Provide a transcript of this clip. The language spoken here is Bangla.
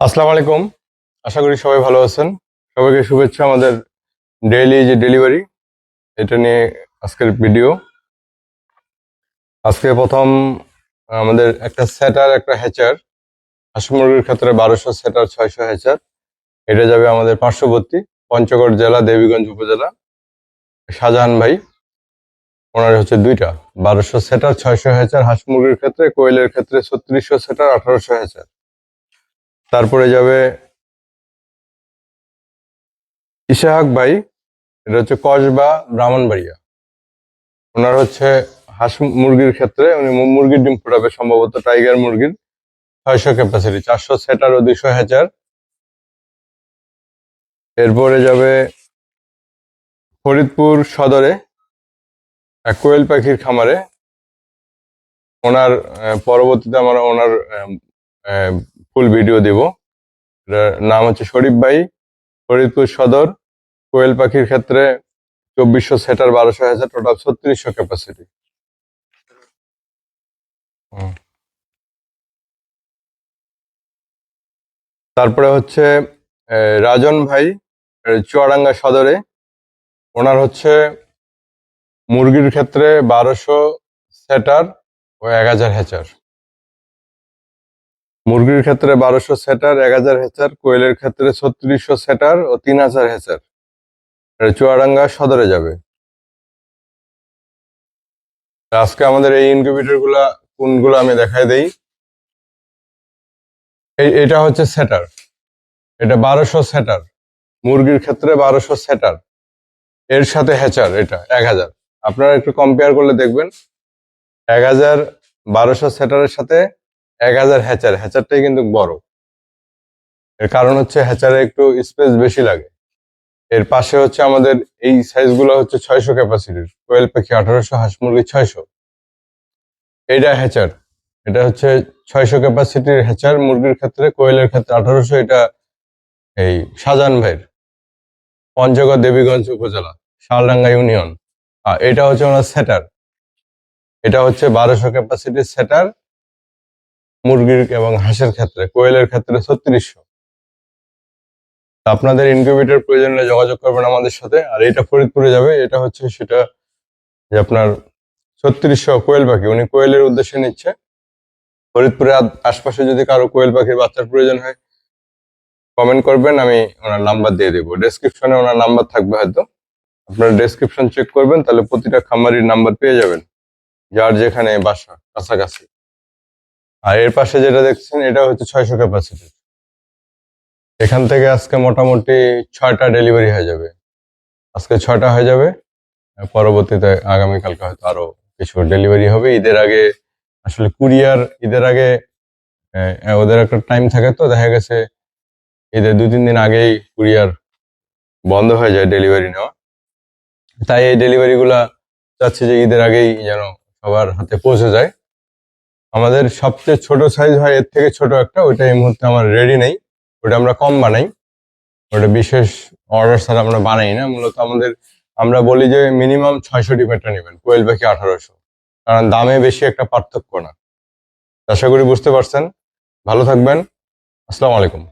আসসালামু আলাইকুম। আশা করি সবাই ভালো আছেন। সবাইকে শুভেচ্ছা আমাদের ডেইলি যে ডেলিভারি এটা নিয়ে আজকের ভিডিও আজকে প্রথম আমাদের একটা সেটার একটা হ্যাচার হাঁস মুরগির ক্ষেত্রে বারোশো সেটার ছয়শো হ্যাচার এটা যাবে আমাদের পার্শ্ববর্তী পঞ্চগড় জেলা, দেবীগঞ্জ উপজেলা। শাহজাহান ভাই, ওনার হচ্ছে দুইটা, বারোশো সেটার ছয়শো হ্যাচার হাঁস মুরগির ক্ষেত্রে, কোয়েলের ক্ষেত্রে ছত্রিশশো সেটার আঠারোশো হ্যাচার তারপরে যাবে ইশাহাক ভাই, এটা হচ্ছে কসবা ব্রাহ্মণবাড়িয়া। ওনার হচ্ছে হাঁস মুরগির ক্ষেত্রে উনি মুরগির ডিম ফোটাবে, সম্ভবত টাইগার মুরগির ছয়শো ক্যাপাসিটি চারশো সেটার ও দুইশো হ্যাচার এরপরে যাবে ফরিদপুর সদরে, এক কোয়েল পাখির খামারে। ওনার পরবর্তীতে আমরা ওনার ফুল ভিডিও দেব। নাম হচ্ছে শরীফ ভাই, ফরিদপুর সদর, কোয়েল পাখির ক্ষেত্রে চব্বিশশো সেটার বারোশো হাজার টোটাল ছত্রিশশো ক্যাপাসিটি তারপরে হচ্ছে রাজন ভাই চুয়াডাঙ্গা সদরে। ওনার হচ্ছে মুরগির ক্ষেত্রে বারোশো সেটার ও এক হাজার হ্যাচার মুরগির ক্ষেত্রে বারোশো সেটার, এক হাজার হেচার কোয়েলের ক্ষেত্রে ছত্রিশশো সেটার ও তিন হাজার হেচার চুয়াডাঙ্গা সদরে যাবে। আজকে আমাদের এই ইনকিউবেটরগুলা কোনগুলো আমি দেখাই দেই। এটা হচ্ছে সেটার। এটা বারোশো সেটার। মুরগির ক্ষেত্রে বারোশো সেটার। এর সাথে হ্যাচার এটা, এক হাজার। আপনারা একটু কম্পেয়ার করলে দেখবেন। এক হাজার বারোশো সেটারের সাথে এক হাজার হ্যাচার। হ্যাচারটাই কিন্তু বড়। এর কারণ হচ্ছে হ্যাচারে একটু স্পেস বেশি লাগে। এর পাশে হচ্ছে আমাদের এই সাইজগুলো হচ্ছে ছয়শো ক্যাপাসিটির। কোয়েল পাখি, আঠারোশো হাঁস মুরগি, ছয়শো। এইটা হ্যাচার। এটা হচ্ছে ছয়শো ক্যাপাসিটির হ্যাচার মুরগির ক্ষেত্রে, কোয়েলের ক্ষেত্রে আঠারোশো। এটা এই শাহজাহান ভাইয়ের। পঞ্চগড়, দেবীগঞ্জ উপজেলা, শালডাঙ্গা ইউনিয়ন। আর এটা হচ্ছে ওনার সেটার। এটা হচ্ছে বারোশো ক্যাপাসিটির সেটার। মুরগির এবং হাঁসের ক্ষেত্রে, কোয়েলের ক্ষেত্রে ছত্রিশশো। আপনাদের ইনকিউবেটর প্রয়োজন যোগাযোগ করবেন আমাদের সাথে, আর এটা ফরিদপুরে যাবে, এটা হচ্ছে সেটা যে আপনার ছত্রিশশো কোয়েল পাখি, উনি কোয়েলের উদ্দেশ্যে নিচ্ছে। ফরিদপুরে আশপাশে যদি কারও কোয়েল পাখির বাচ্চার প্রয়োজন হয় কমেন্ট করবেন, আমি ওনার নাম্বার দিয়ে দেবো। ডেসক্রিপশনে ওনার নাম্বার থাকবে হয়তো। আপনারা ডেসক্রিপশন চেক করবেন, তাহলে প্রতিটা খামারির নাম্বার পেয়ে যাবেন, যার যেখানে বাসা, কাছাকাছি। আর এর পাশে যেটা দেখছেন, এটা হচ্ছে ছয়শো ক্যাপাসিটি এখান থেকে আজকে মোটামুটি ছয়টা ডেলিভারি হয়ে যাবে। আজকে ছয়টা হয়ে যাবে পরবর্তীতে আগামীকালকে হয়তো আরও কিছু ডেলিভারি হবে। ঈদের আগে আসলে কুরিয়ার ঈদের আগে ওদের একটা টাইম থাকে তো, দেখা গেছে ঈদের দু তিন দিন আগেই কুরিয়ার বন্ধ হয়ে যায় ডেলিভারি নেওয়া। তাই এই ডেলিভারি গুলা চাচ্ছি যে ঈদের আগেই যেন সবার হাতে পৌঁছে যায়। আমাদের সবচেয়ে ছোট সাইজ হয়, এর থেকে ছোট একটা, ওইটা এই মুহূর্তে আমার রেডি নেই। ওটা আমরা কম বানাই। ওটা বিশেষ অর্ডার ছাড়া আমরা বানাই না। মূলত আমাদের, আমরা বলি যে মিনিমাম ছয়শো ডিমেটা নেবেন, কোয়েল পাখি আঠারোশো। কারণ দামে বেশি একটা পার্থক্য না। আশা করি বুঝতে পারছেন। ভালো থাকবেন। আসসালামু আলাইকুম।